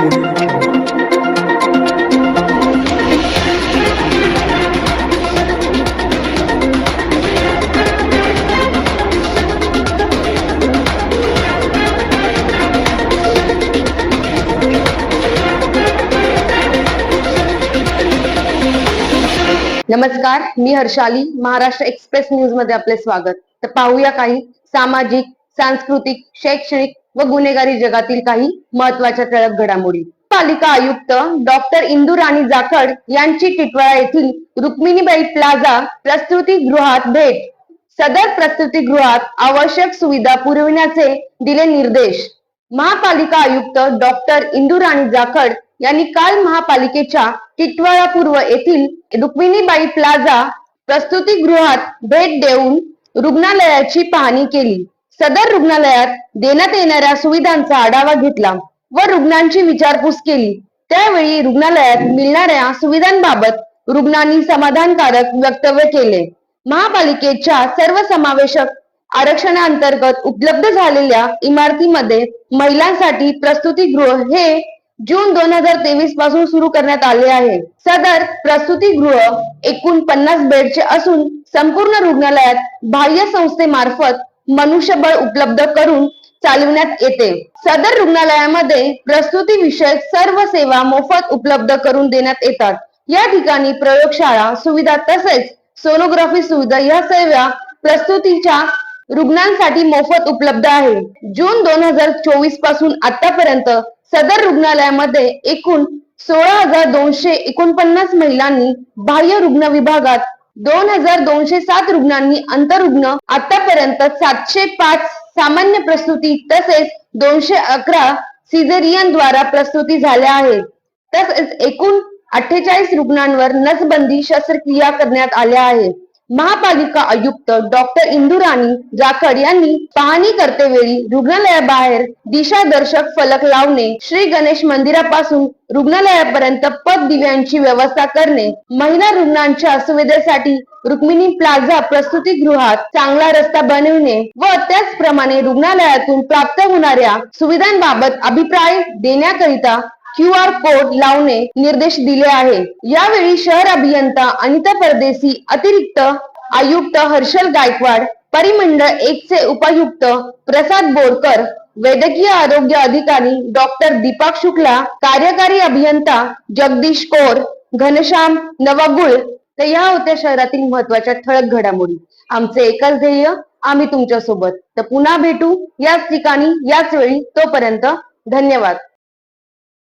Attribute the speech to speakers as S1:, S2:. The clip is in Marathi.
S1: नमस्कार मी हर्षाली महाराष्ट्र एक्सप्रेस न्यूजमध्ये आपले स्वागत. तर पाहूया काही सामाजिक सांस्कृतिक शैक्षणिक व गुन्हेगारी जगातील काही महत्त्वाच्या ठळक घडामोडी. पालिका आयुक्त डॉक्टर इंदू राणी जाखड यांची टिटवाळा येथील रुक्मिणीबाई प्लाझा प्रस्तुती गृहात भेट. सदर प्रस्तुती गृहात आवश्यक सुविधा पुरविण्याचे दिले निर्देश. महापालिका आयुक्त डॉक्टर इंदुराणी जाखड यांनी काल महापालिकेच्या टिटवाळा पूर्व येथील रुक्मिणीबाई प्लाझा प्रस्तुती गृहात भेट देऊन रुग्णालयाची पाहणी केली. सदर रुग्णालयात देण्यात येणाऱ्या सुविधांचा आढावा घेतला व रुग्णांची विचारपूस केली. त्यावेळी रुग्णालयात मिळणाऱ्या सुविधांबाबत रुग्णांनी समाधानकारक वक्तव्य केले. महापालिकेच्या सर्वसमावेशक आरक्षणाअंतर्गत उपलब्ध झालेल्या इमारतीमध्ये महिलांसाठी प्रस्तुतीगृह हे जून दोन हजार तेवीसपासून सुरू करण्यात आले आहे. सदर प्रस्तुतीगृह एकूण पन्नास बेडचे असून संपूर्ण रुग्णालयात बाह्य संस्थेमार्फत मनुष्यबळ उपलब्ध करून चालविण्यात येते. सदर रुग्णालयामध्ये प्रस्तुती विषयक सर्व सेवा मोफत उपलब्ध करून देण्यात येतात. या ठिकाणी प्रयोगशाळा सुविधा तसेच सोनोग्राफी सुविधा या सेवा प्रस्तुतीच्या रुग्णांसाठी मोफत उपलब्ध आहे. जून दोन हजार चोवीसपासून आतापर्यंत सदर रुग्णालयामध्ये एकूण सोळा हजार दोनशे एकोणपन्नास महिलांनी बाह्य रुग्ण विभागात दोन हजार दोनशे सात रुग्णांनी अंतरुग्ण आतापर्यंत सातशे पाच सामान्य प्रस्तुती तसेच दोनशे अकरा सिझेरियन द्वारा प्रस्तुती झाल्या आहेत. तसेच एकूण अठ्ठेचाळीस रुग्णांवर नसबंदी शस्त्रक्रिया करण्यात आल्या आहेत. महापालिका आयुक्त डॉक्टर इंदुराणी जाखड यांनी पाहणी करतेवेळी रुग्णालयाबाहेर दिशादर्शक फलक लावणे श्री गणेश मंदिरापासून रुग्णालयापर्यंत पद दिव्यांची व्यवस्था करणे महिला रुग्णांच्या सुविधेसाठी रुक्मिणी प्लाझा प्रस्तुतीगृहात चांगला रस्ता बनविणे व त्याचप्रमाणे रुग्णालयातून प्राप्त होणाऱ्या सुविधांबाबत अभिप्राय देण्याकरिता क्यू आर कोड लावणे निर्देश दिले आहे. यावेळी शहर अभियंता अनिता परदेशी अतिरिक्त आयुक्त हर्षल गायकवाड परिमंडळ एक चे उपायुक्त प्रसाद बोरकर वैद्यकीय आरोग्य अधिकारी डॉक्टर दीपक शुक्ला कार्यकारी अभियंता जगदीश कोर घनश्याम नवागुळ. तर या होत्या शहरातील महत्त्वाच्या ठळक घडामोडी. आमचे एकच ध्येय आम्ही तुमच्यासोबत तर पुन्हा भेटू याच ठिकाणी याच वेळी. तोपर्यंत धन्यवाद.